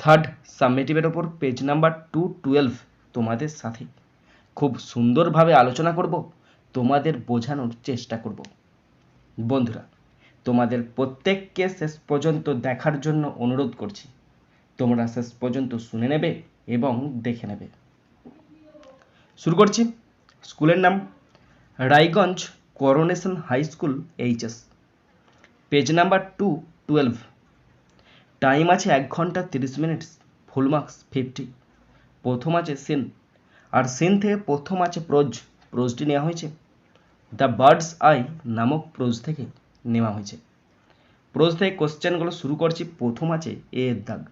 Third সাবমিটিভের ওপর page number two twelve তোমাদের সাথে। খুব সুন্দরভাবে আলোচনা করব, তোমাদের বোঝানোর চেষ্টা করব। বন্ধুরা, তোমাদের প্রত্যেককে শেষ পর্যন্ত দেখার জন্য অনুরোধ করছি। তোমরা শেষ পর্যন্ত শুনে নেবে এবং দেখে নেবে। শুরু করছি। স্কুলের নাম Raiganj coronation high school HS page number two twelve time আছে এক ঘণ্টা তিরিশ মিনিট ফুল মার্কস ফিফটি প্রথম আছে সিন আর সিন থেকে প্রথম আছে প্রোজ প্রোজটি নেওয়া হয়েছে। দ্য বার্ডস আই নামক প্রোজ থেকে নেওয়া হয়েছে। প্রোজ থেকে কোশ্চেনগুলো শুরু করছি, প্রথম আছে এ এর দাগ।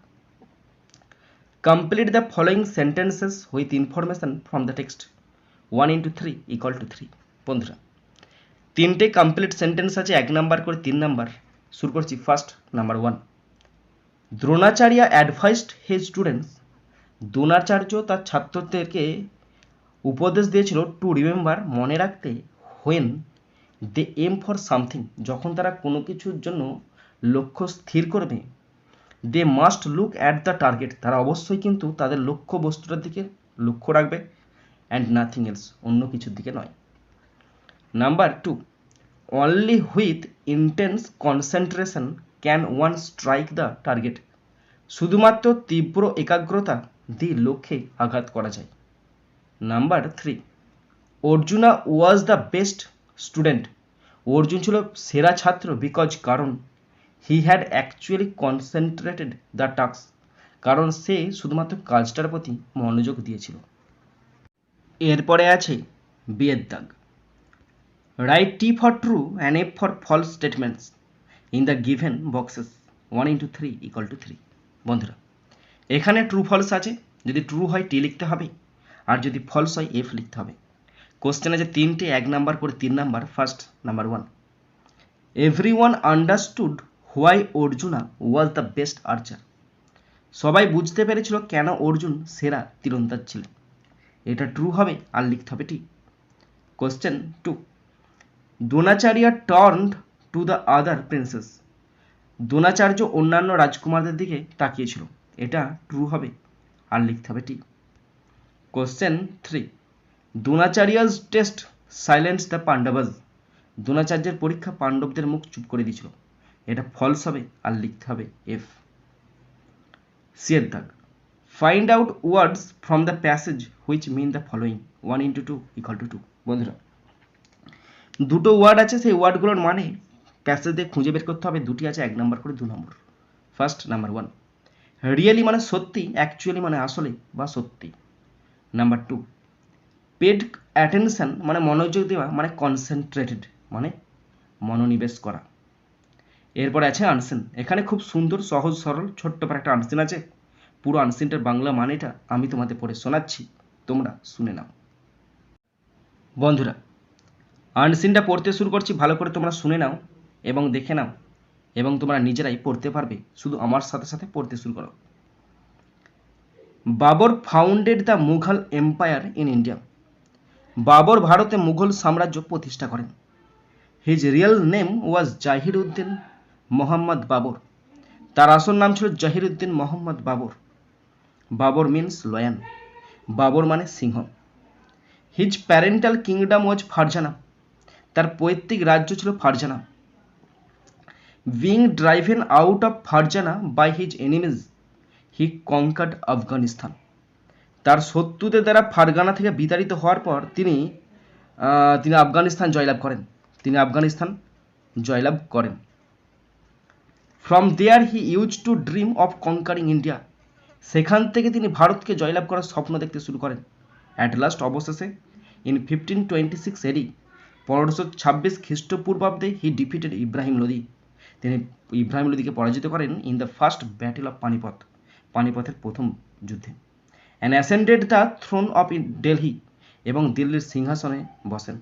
Complete the following sentences with information from the text one into three equal to three বন্ধুরা। তিনটে কমপ্লিট সেন্টেন্স আছে, এক নাম্বার করে তিন নাম্বার শুরু করছি first number one Dronacharya advised his students. Dronacharya তার ছাত্রদেরকে উপদেশ দিয়েছিল টু রিমেম্বার মনে রাখতে when they aim for something যখন তারা কোনো কিছুর জন্য লক্ষ্য স্থির করবে they must look at the target তারা অবশ্যই কিন্তু তাদের লক্ষ্য বস্তুটার দিকে লক্ষ্য রাখবে অ্যান্ড নাথিং এলস অন্য কিছুর দিকে নয়। Number two only with intense concentration can one strike the target শুধুমাত্র তীব্র একাগ্রতা দিয়ে লক্ষ্যে আঘাত করা যায়। Number three Arjuna was the best student Arjun ছিল সেরা ছাত্র বিকজ কারণ he had actually concentrated the task কারণ সে শুধুমাত্র কাজটার প্রতি মনোযোগ দিয়েছিল। এরপরে আছে বিয়ের দাগ write T for true and F for false statements in the given boxes one into three equal to three বন্ধুরা, এখানে ট্রু ফলস আছে। যদি ট্রু হয় টি লিখতে হবে। আর যদি ফলস হয় এফ লিখতে হবে। কোশ্চেন আছে তিনটে, এক নাম্বার করে তিন number first number one every one understood why Arjuna was the best archer সবাই বুঝতে পেরেছিল কেন অর্জুন সেরা তীরন্দাজ ছিলেন। এটা ট্রু হবে, আর লিখতে হবে T question two Dronacharya turned to the other princes Dronacharya অন্যান্য রাজকুমারদের দিকে তাকিয়েছিল। এটা ট্রু হবে, আর লিখতে হবে T question three Dronacharya's test silence the Pandavas দ্রোণাচার্যের পরীক্ষা পাণ্ডবদের মুখ চুপ করে দিয়েছিল। এটা ফলস হবে, আর লিখতে হবে এফ সিয়ের দাগ find out words from the passage which mean the following one into two equal to two বন্ধুরা, দুটো ওয়ার্ড আছে, সেই ওয়ার্ডগুলোর মানে প্যাসেজ দিয়ে খুঁজে বের করতে হবে, দুটি আছে, এক নম্বর করে দু number first number one really মানে সত্যি অ্যাকচুয়ালি মানে আসলে বা সত্যি। নাম্বার টু পেড অ্যাটেনশন মানে মনোযোগ দেওয়া মানে কনসেন্ট্রেটেড মানে মনোনিবেশ করা। এরপর আছে আনসিন এখানে খুব সুন্দর, সহজ, সরল, ছোট্ট একটা আনসিন আছে। পুরো আনসিনটার বাংলা মানেটা আমি তোমাদের পড়ে শোনাচ্ছি, তোমরা শুনে নাও। বন্ধুরা আনসিনটা পড়তে শুরু করছি, ভালো করে তোমরা শুনে নাও। এবং দেখে নাও, এবং তোমরা নিজেরাই পড়তে পারবে। শুধু আমার সাথে সাথে পড়তে শুরু করো। Babur founded the Mughal empire in India Babur ভারতে মুঘল সাম্রাজ্য প্রতিষ্ঠা করেন। His real name was Zahir Uddin Mohammad Babur. তার আসল নাম ছিল জাহির উদ্দিন মোহাম্মদ বাবর। বাবর মিন্স লয়ান বাবর মানে সিংহ। His parental kingdom was Farghana তার পৈতৃক রাজ্য ছিল Farghana being driven out of Farghana by his enemies he conquered Afghanistan তার শত্রুদের দ্বারা ফারগানা থেকে বিতাড়িত হওয়ার পর তিনি তিনি আফগানিস্তান জয়লাভ করেন। তিনি আফগানিস্তান জয়লাভ করেন। From there he use to dream of conquering India সেখান থেকে তিনি ভারতকে জয়লাভ করার স্বপ্ন দেখতে শুরু করেন। অ্যাট লাস্ট অবশেষে in fifteen twenty six AD পনেরোশো ছাব্বিশ খ্রিস্টপূর্বাব্দে হি ডিফিটেড ইব্রাহিম লোদি তিনি ইব্রাহিম লোদিকে পরাজিত করেন in the first battle of Panipat পানিপথের প্রথম যুদ্ধে। And ascended the throne of in Delhi এবং দিল্লির সিংহাসনে বসেন।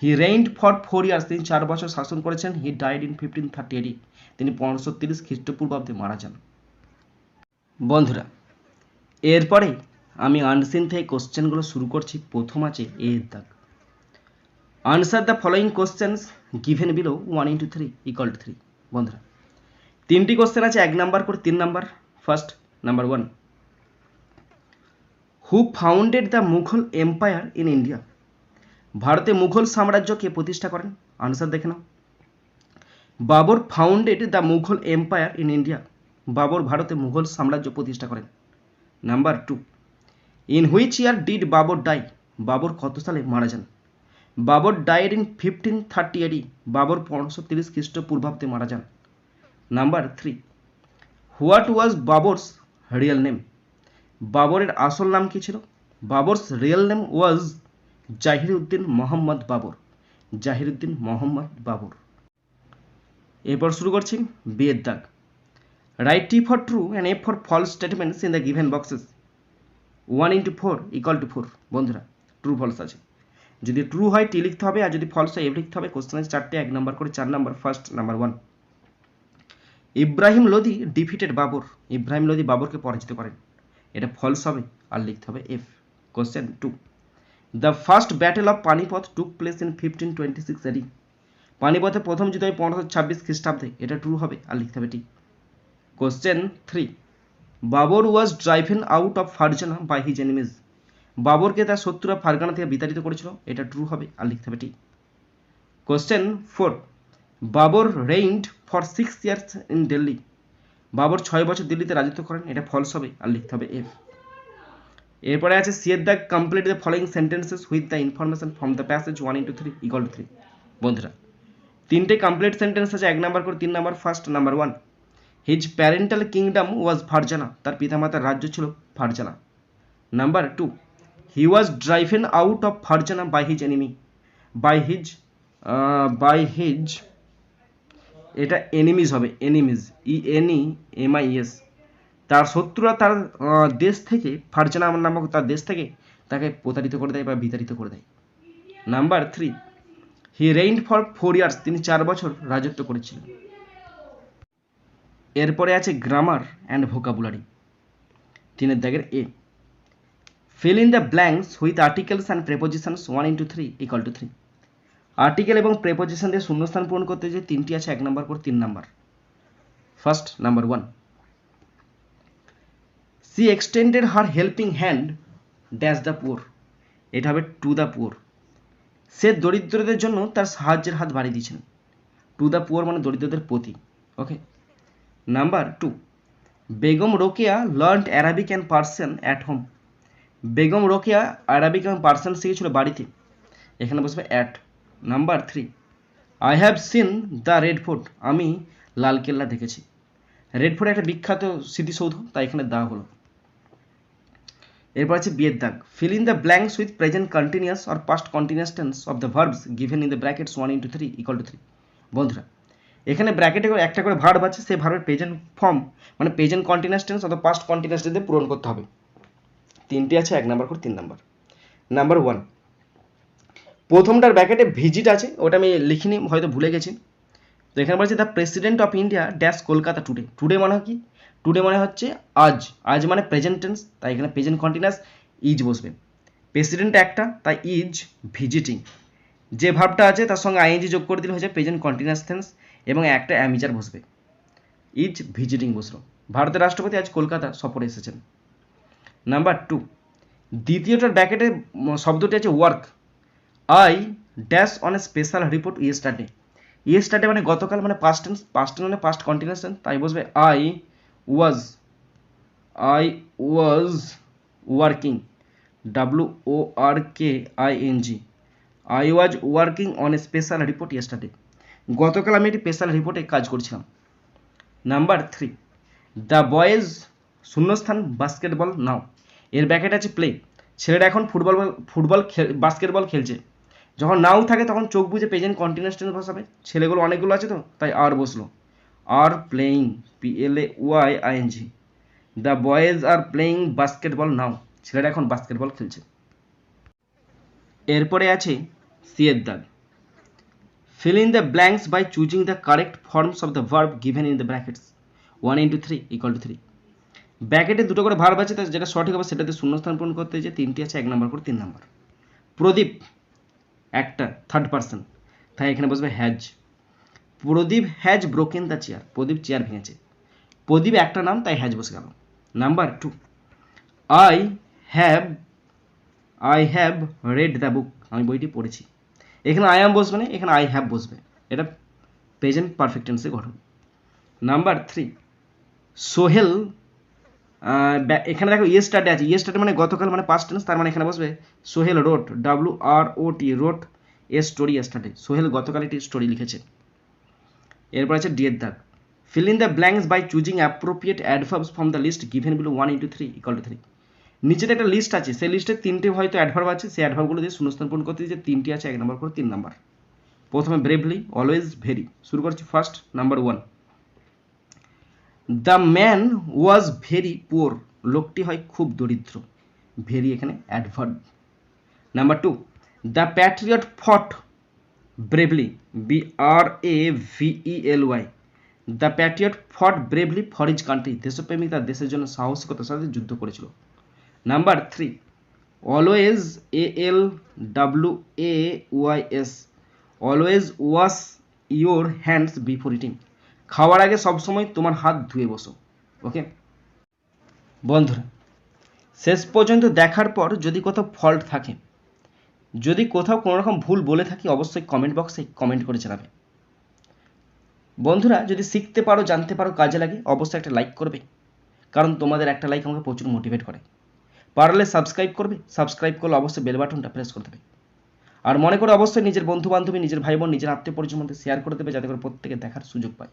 He reigned for four years তিনি চার বছর শাসন করেছেন he died in fifteen thirty eight তিনি পনেরোশো তিরিশ খ্রিস্টপূর্বাব্দে মারা যান। বন্ধুরা, এরপরে আমি আনসিন থেকে কোশ্চেনগুলো শুরু করছি, প্রথম আছে এ দাগ। Answer the following questions given below one into three equal to three বন্ধুরা। তিনটি কোশ্চেন আছে, এক নাম্বার করে তিন number first number one who founded the Mughal empire in India ভারতে মুঘল সাম্রাজ্যকে প্রতিষ্ঠা করেন। আনসার দেখে নাও। Babur founded the Mughal empire in India Babur ভারতে মুঘল সাম্রাজ্য প্রতিষ্ঠা করেন। Number two in which year did Babur die Babur কত সালে মারা যান? Babur died in fifteen thirty AD Babur পনেরোশো তিরিশ খ্রিস্টপূর্বাব্দে মারা যান। Number three what was Babur's real name বাবরের আসল নাম কি ছিল? Babur's real name was Zahiruddin Mohammad Babur. Zahiruddin Mohammad Babur. এরপর শুরু করছি বিয়ের দাগ। Write T for true and F for false statements in the given boxes one into four equal to four বন্ধুরা ট্রু ফলস আছে। যদি true হয় টি লিখতে হবে, আর যদি ফলস হয় এফ লিখতে হবে কোশ্চেন আছে চারটে, এক নম্বর করে চার number first number one Ibrahim Lodi defeated Babur. Ibrahim Lodi বাবরকে পরাজিত করেন। এটা ফলস হবে, আর লিখতে হবে F question two the first battle of Panipat took place in fifteen twenty six AD পানিপথে প্রথম যুদ্ধ হয় পনেরোশো ছাব্বিশ খ্রিস্টাব্দে। এটা ট্রু হবে, আর লিখতে হবে T question three Babur was driven out of Fergana by his enemies বাবরকে তার শত্রুরা ফারগানা থেকে বিতাড়িত করেছিল। এটা ট্রু হবে, আর লিখতে হবে ঠিক question four Babur reigned for six years in Delhi Babur ছয় বছর দিল্লিতে রাজত্ব করেন, এটা ফলস হবে, আর লিখতে হবে এফ এরপরে আছে সিয়ের the complete the following sentences with the information from the passage one into three equal to three বন্ধুরা, তিনটে কমপ্লিট সেন্টেন্স আছে, এক নাম্বার করে তিন number first number one his parental kingdom was Fergana তার পিতামাতার রাজ্য ছিল Fergana number two he was driven out of Fergana by his enemy by his by his এটা এনিমিজ হবে enemies E N E M I S তার শত্রুরা তার দেশ থেকে ফারজানা নামক তার দেশ থেকে, তাকে প্রতারিত করে দেয় বা বিতাড়িত করে দেয়। Number three he reign for four years তিনি চার বছর রাজত্ব করেছিলেন। এরপরে আছে গ্রামার অ্যান্ড ভোকাবুলারি তিনের দাগের এ। Fill in the blanks with articles and prepositions one into three equal to three article এবং প্রেপোজিশন দিয়ে শূন্যস্থান পূরণ করতে যে তিনটি আছে, এক নম্বর করে তিন নম্বর first number one she extended her helping hand dash the poor এটা হবে টু দ্য পুয়ার সে দরিদ্রদের জন্য তার সাহায্যের হাত বাড়িয়ে দিয়েছেন। টু দ্য পুয়ার মানে দরিদ্রদের প্রতি। Okay number two Begum Rokeya learn Arabic and Persian at home Begum Rokeya Arabic এবং পার্সিয়ান শিখেছিল বাড়িতে। এখানে বসবে at number three I have seen the red fort আমি লাল কেল্লা দেখেছি। রেড ফোর্ট একটা বিখ্যাত স্মৃতিসৌধ, তাই এখানে দা হলো। এরপর আছে বিয়ের দাগ। Fill in the blanks with present continuous or past continuous tense of the verbs given in the brackets one into three equal to three বন্ধুরা, এখানে ব্র্যাকেটে করে একটা করে ভার্ব আছে, সেই ভার্বের প্রেজেন্ট ফর্ম মানে প্রেজেন্ট কন্টিনিউয়াস টেন্স অথবা পাস্ট কন্টিনিউয়াস টেন্সে পূরণ করতে হবে। তিনটি আছে, এক নাম্বার করে তিন নাম্বার। নাম্বার ওয়ান প্রথমটার ব্র্যাকেটে ভিজিট আছে, ওটা আমি লিখিনি, হয়তো ভুলে গেছি। তো এখানে বলছে the president of India dash Kolkata today today মানে কি? টুডে মানে হচ্ছে আজ। আজ মানে প্রেজেন্ট টেন্স তাই এখানে প্রেজেন্ট কন্টিনিউয়াস ইজ বসবে। প্রেসিডেন্ট একটা, তাই ইজ ভিজিটিং যে ভাবটা আছে, তার সঙ্গে আইএনজি যোগ করে দিলে হচ্ছে প্রেজেন্ট কন্টিনিউয়াস টেন্স এবং একটা অ্যামিচার বসবে। ইজ ভিজিটিং বসল। ভারতের রাষ্ট্রপতি আজ কলকাতা সফরে এসেছেন। নাম্বার টু দ্বিতীয়টার ব্যাকেটে শব্দটি আছে work I dash on a special report yesterday yesterday মানে গতকাল মানে পাস্ট টেন্স পাস্ট টেন্স মানে পাস্ট কন্টিনিউয়াস টেন্স তাই বসবে I was I was working W O R K I N G I was working on a special report yesterday গতকাল আমি একটি special রিপোর্টে কাজ করছিলাম। নাম্বার থ্রি দ্য বয়েজ শূন্যস্থান বাস্কেটবল নাও এর ব্যাকেট আছে প্লে ছেলেরা এখন ফুটবল ফুটবল বাস্কেটবল খেলছে। যখন নাও থাকে তখন চোখ বুঝে প্রেজেন্ট কন্টিনিউয়াস টেন্স বসাবে। ছেলেগুলো অনেকগুলো আছে তো, তাই আর বসল। Are playing P L A Y I N G the boys are playing basketball now ছেলেরা এখন বাস্কেটবল খেলছে। এরপরে আছে সিয়ের দাগ fill in the blanks by choosing the correct forms of the verb given in the brackets 1 into 3 equal to 3 ব্র্যাকেটে দুটো করে ভার্ব আছে যেটা সঠিক হবে সেটাতে শূন্যস্থান পূরণ করতে যে তিনটি আছে, এক নম্বর করে তিন নম্বর। প্রদীপ, একটা থার্ড পার্সন তাই এখানে বসবে has Pradeep has broken the chair Pradeep chair ভেঙেছে। প্রদীপ একটা নাম, তাই হ্যাজ বসে গেল। Number two I have I have read the book আমি বইটি পড়েছি। এখানে আই অ্যাম বসবে না, এখানে আই হ্যাভ বসবে। এটা প্রেজেন্ট পারফেক্ট টেন্সে গঠন। নাম্বার থ্রি সোহেল এখানে দেখো ইয়ে স্টার্টে আছে। ইয়ে স্টার্টে মানে গতকাল মানে পাস্ট টেন্স তার মানে এখানে বসবে Sohel wrote W R O T wrote a story স্টার্টে Sohel গতকাল একটি স্টোরি লিখেছে। এরপর আছে ডিয়ের দাগ fill in the blanks by choosing appropriate adverbs from the list given below 1 into 3 equal to 3 নিচেতে একটা লিস্ট আছে। সেই লিস্টে তিনটে হয়তো অ্যাডভার্ব আছে। সেই অ্যাডভার্বগুলো দিয়ে শূন্যস্থান পূরণ করতে যে তিনটি আছে, এক নম্বর করে তিন নম্বর প্রথমে ব্রেভলি অলওয়েজ ভেরি শুরু করছি first number one the man was very poor লোকটি হয় খুব দরিদ্র। ভেরি এখানে adverb number two the patriot fought bravely B R A V L Y the patriot fought bravely for his country দেশপ্রেমিক তার দেশের জন্য সাহসিকতার সাথে যুদ্ধ করেছিল। Number three always A L W A Y S always wash your hands before eating খাওয়ার আগে সবসময় তোমার হাত ধুয়ে বসো ওকে বন্ধুরা, শেষ পর্যন্ত দেখার পর যদি কোথাও ফল্ট থাকে, যদি কোথাও কোনো রকম ভুল বলে থাকি, অবশ্যই কমেন্ট বক্সে কমেন্ট করে জানাবে। বন্ধুরা, যদি শিখতে পারো, জানতে পারো, কাজে লাগে, অবশ্যই একটা লাইক করবে, কারণ তোমাদের একটা লাইক আমাকে প্রচুর মোটিভেট করে। পারলে সাবস্ক্রাইব করবে সাবস্ক্রাইব করলে অবশ্যই বেল বাটনটা প্রেস করে দেবে। আর মনে করে অবশ্যই নিজের বন্ধু বান্ধবী নিজের ভাই বোন নিজের আত্মীয় পরিচয়ের মধ্যে শেয়ার করে দেবে, যাতে করে প্রত্যেকে দেখার সুযোগ পায়।